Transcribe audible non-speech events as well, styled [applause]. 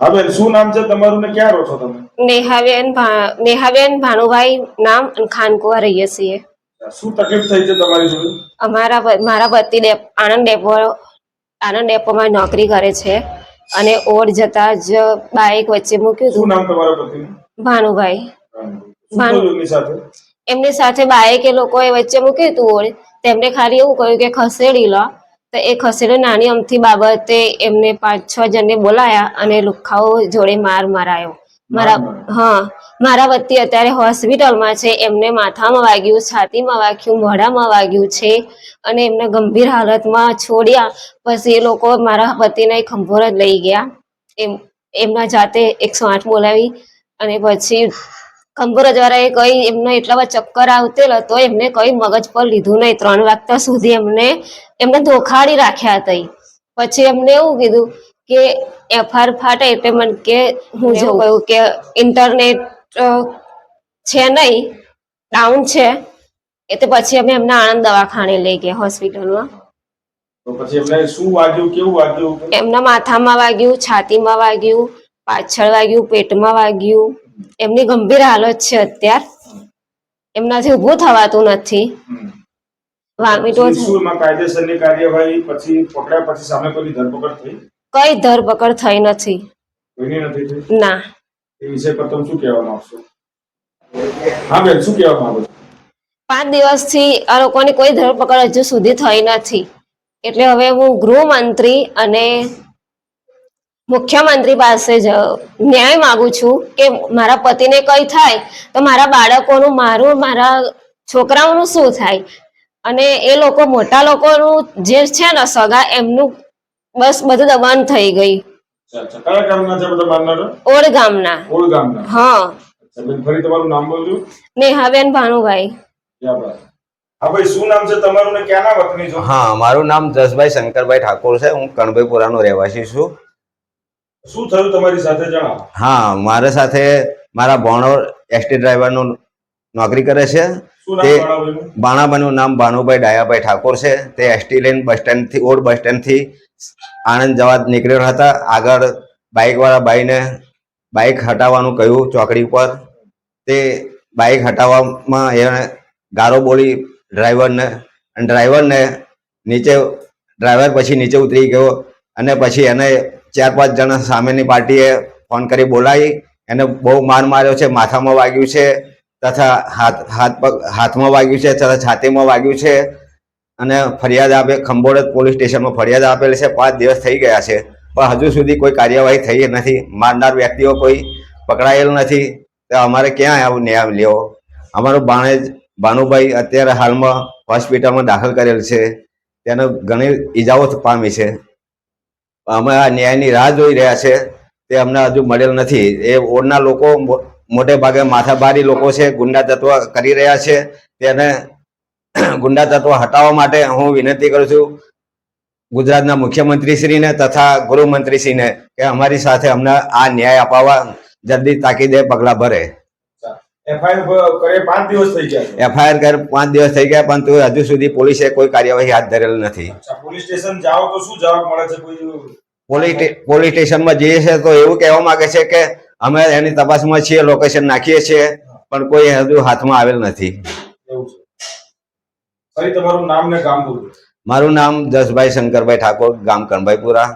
હા બેન શું નામ છે તમારું ને ક્યાં રહો છો તમે? નેહાબેન નેહાબેન ભાનુભાઈ નામ અને ખાનકુવા રહીએ છીએ. શું તકલીફ થઈ છે તમારી જોડે? અમારા મારા પતિ ડેપ આણંદ ડેપો આણંદ ડેપોમાં નોકરી કરે છે અને ઓર જતા જ બાઇક વચ્ચે મૂક્યું શું નામ તમારા પતિનું ભાનુ. એમની સાથે? એમની સાથે બાઇક એ લોકોએ વચ્ચે મૂક્યું હતું ઓર. તેમને ખાલી એવું કહ્યું કે ખસેડી લો. તો એ ખસેડી નાની અમથી બાબતે એમને પાંચ છ જણને બોલાયા અને લુખાઓ જોડે માર મારાયો. મારા હા મારા વતી અત્યારે હોસ્પિટલમાં છે એમને માથામાં વાગ્યું છાતીમાં વાગ્યું મોઢામાં વાગ્યું છે અને એમને ગંભીર હાલતમાં છોડ્યા. પછી એ લોકો મારા પતિને ખંભોર જ લઈ ગયા. એમ એમના જાતે એકસો આઠ બોલાવી અને પછી ખંભોરજ વાળાએ કઈ એમને એટલા બધા ચક્કર આવતેલા તો એમને કઈ મગજ પર લીધું નહીં. ત્રણ વાગતા સુધી એમને એમને ધોખાડી રાખ્યા હતા. પછી એમને એવું કીધું કે એફઆર ફાટે એટલે મને કે હું જેવું કહ્યું કે ઇન્ટરનેટ છે નહીં ડાઉન છે એટલે પછી અમે એમને આણંદ દવાખાને લઈ ગયા હોસ્પિટલમાં. તો પછી એમને શું વાગ્યું કેવું વાગ્યું? એમના માથામાં વાગ્યું છાતીમાં વાગ્યું પાછળ વાગ્યું પેટમાં વાગ્યું. એમની ગંભીર હાલત છે અત્યાર. એમનાથી ઊભું થવાતું નથી. વામિટો પછી શું એમાં કાયદેસરની કાર્યવાહી પછી પકડ્યા પછી સામે કોઈની ધરપકડ થઈ? કઈ ધરપકડ થઈ નથી. નથી ના. એ વિષય પર તમે શું કહેવા માંગશો? હા બેન શું કહેવા માંગો છો? પાંચ દિવસથી આ લોકોની કોઈ ધરપકડ હજુ સુધી થઈ નથી. એટલે હવે હું ગૃહમંત્રી અને મુખ્યમંત્રી પાસે જ ન્યાય માંગુ છું કે મારા પતિને કઈ થાય તો મારા બાળકોનું મારું મારા છોકરાઓનું શું થાય? અને એ લોકો મોટા લોકોનું જે છે ને સગા એમનું બસ બધું દબાણ થઈ ગઈ. અચ્છા અચ્છા. ગામના છે બધા ઓળ ગામના. હા. બેન ફરી તમારું નામ બોલજો. નેહાબેન ભાનુભાઈ. હા ભાઈ શું નામ છે તમારું ને ક્યાંના વતની છો? હા મારું નામ જસભાઈ શંકરભાઈ ઠાકોર છે. હું કણભાઈપુરાનો રહેવાસી છું. શું થયું તમારી સાથે જણાવો. હા મારા સાથે મારા ભણો એસટી ડ્રાઈવરનું નોકરી કરે છે. તે- બાણાબાનું નામ ભાનુભાઈ ડાયાભાઈ ઠાકોર છે. તે એસટી લેન બસ સ્ટેન્ડથી ઓડ બસ સ્ટેન્ડથી આણંદ જવા નીકળ્યો હતા. આગળ બાઇકવાળા ભાઈને બાઇક હટાવવાનું કહ્યું ચોકડી ઉપર. તે બાઇક હટાવવામાં એણે ગારો બોલી ડ્રાઈવરને અને ડ્રાઈવરને નીચે ડ્રાઈવર પછી નીચે ઉતરી ગયો અને પછી એને ચાર પાંચ જણા સામેની પાર્ટીએ ફોન કરી બોલાવી, એને બહુ માર માર્યો છે, માથામાં વાગ્યું છે, તથા હાથ હાથ પગ, હાથમાં વાગ્યું છે, તથા છાતીમાં વાગ્યું છે, અને ફરિયાદ આપે ખંભોળત પોલીસ સ્ટેશનમાં ફરિયાદ આપેલી છે, પાંચ દિવસ થઈ ગયા છે, પણ હજુ સુધી કોઈ કાર્યવાહી થઈ નથી, મારનાર વ્યક્તિઓ કોઈ પકડાયેલ નથી, તો અમારે ક્યાં આવું ન્યાય લેવો? અમારું બાણેજ ભાનુભાઈ અત્યારે હાલમાં હોસ્પિટલમાં દાખલ કરેલ છે, તેને ઘણી ઈજાઓ પામી છે. અમે આ ન્યાયની રાહ જોઈ રહ્યા છે. તે અમને હજુ મળેલ નથી. એ ઓરના લોકો મોટે ભાગે માથાભારી લોકો છે, ગુંડા તત્વ કરી રહ્યા છે. તેને [clears throat] ગુંડા તત્વ હટાવવા માટે હું વિનંતી કરું છું ગુજરાતના મુખ્યમંત્રીશ્રીને તથા ગૃહમંત્રીશ્રીને કે અમારી સાથે અમને આ ન્યાય અપાવવા જલ્દી તાકીદે પગલાં ભરે. એફઆઈઆર કરે પાંચ દિવસ થઈ ગયા પણ તું હજુ સુધી પોલીસે કોઈ કાર્યવાહી હાથ ધરેલ નથી. પોલીસ સ્ટેશન જાઓ તો શું જવાબ મળે છે? કોઈ પોલીસ સ્ટેશનમાં જઈએ છે તો એવું કહેવા માંગે છે કે અમે એની તપાસમાં છીએ લોકેશન નાખીએ છીએ પણ કોઈ હજુ હાથમાં આવેલ નથી. એવું છે. ફરી તમારું નામ ને ગામ મારું નામ જસભાઈ શંકરભાઈ ઠાકોર ગામ કણભાઈપુરા.